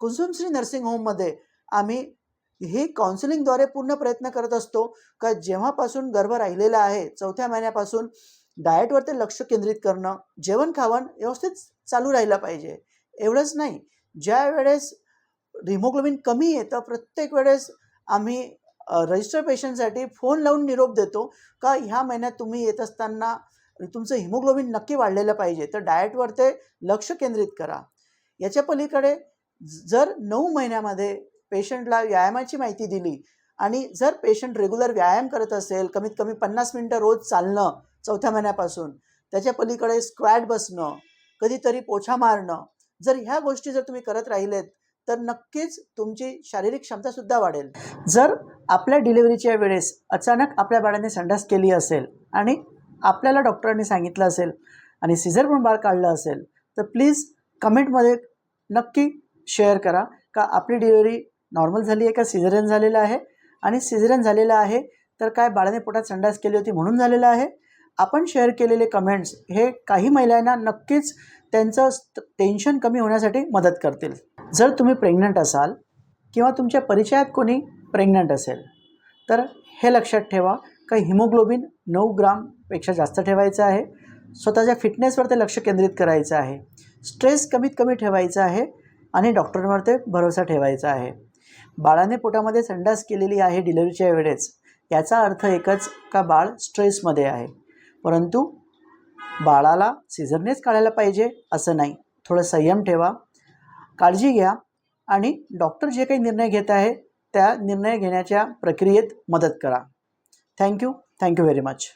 कुसुमश्री nursing होममध्ये आम्ही हे काउन्सिलिंगद्वारे पूर्ण प्रयत्न करत असतो का जेव्हापासून गर्भ राहिलेला आहे चौथ्या महिन्यापासून डाएटवरती लक्ष केंद्रित करणं जेवण खावण व्यवस्थित चालू राहिलं पाहिजे. एवढंच नाही. ज्या वेळेस हिमोग्लोबिन कमी येतं प्रत्येक वेळेस आम्ही रजिस्टर पेशंटसाठी फोन लावून निरोप देतो का ह्या महिन्यात तुम्ही येत असताना तुमचं हिमोग्लोबिन नक्की वाढलेलं पाहिजे. तर डाएटवर ते लक्ष केंद्रित करा. याच्या पलीकडे जर नऊ महिन्यामध्ये पेशंटला व्यायामाची माहिती दिली आणि जर पेशंट रेग्युलर व्यायाम करत असेल कमीत कमी पन्नास मिनटं रोज चालणं चौथ्या महिन्यापासून त्याच्या पलीकडे स्क्वॅट बसणं कधीतरी पोछा मारणं जर ह्या गोष्टी जर तुम्ही करत राहिलेत तर नक्कीच तुमची शारीरिक क्षमतासुद्धा वाढेल. जर आपल्या डिलिव्हरीच्या वेळेस अचानक आपल्या बाळाने संडास केली असेल आणि आपल्याला डॉक्टरांनी सांगितलं असेल आणि सिझर पण बाळ काढलं असेल तर प्लीज कमेंटमध्ये नक्की शेअर करा. का आपली डिलिव्हरी नॉर्मल झाली आहे का? सिझरियन झालेलं आहे. आणि सिझरियन झालेलं आहे तर काय बाळाने पोटात संडास केली होती म्हणून झालेलं आहे. आपण शेअर केलेले कमेंट्स हे काही महिलांना नक्कीच त्यांचं टेन्शन कमी होण्यासाठी मदत करतील. जर तुम्ही प्रेग्नंट असाल किंवा तुमच्या परिचयात कोणी प्रेग्नंट असेल तर हे लक्षात ठेवा. का हिमोग्लोबिन नऊ ग्रामपेक्षा जास्त ठेवायचं आहे. स्वतःच्या फिटनेसवर ते लक्ष केंद्रित करायचं आहे. स्ट्रेस कमीत कमी ठेवायचा आहे. आणि डॉक्टरांवर ते भरोसा ठेवायचा आहे. बाळाने पोटामध्ये संडास केलेली आहे डिलिव्हरीच्या वेळेस. याचा अर्थ एकच का बाळ स्ट्रेसमध्ये आहे? परंतु बाळाला सिझरनेच काढायला पाहिजे असं नाही. थोडं संयम ठेवा काळजी घ्या आणि डॉक्टर जे काही निर्णय घेत आहे त्या निर्णय घेण्याच्या प्रक्रियेत मदत करा. Thank you thank you very much.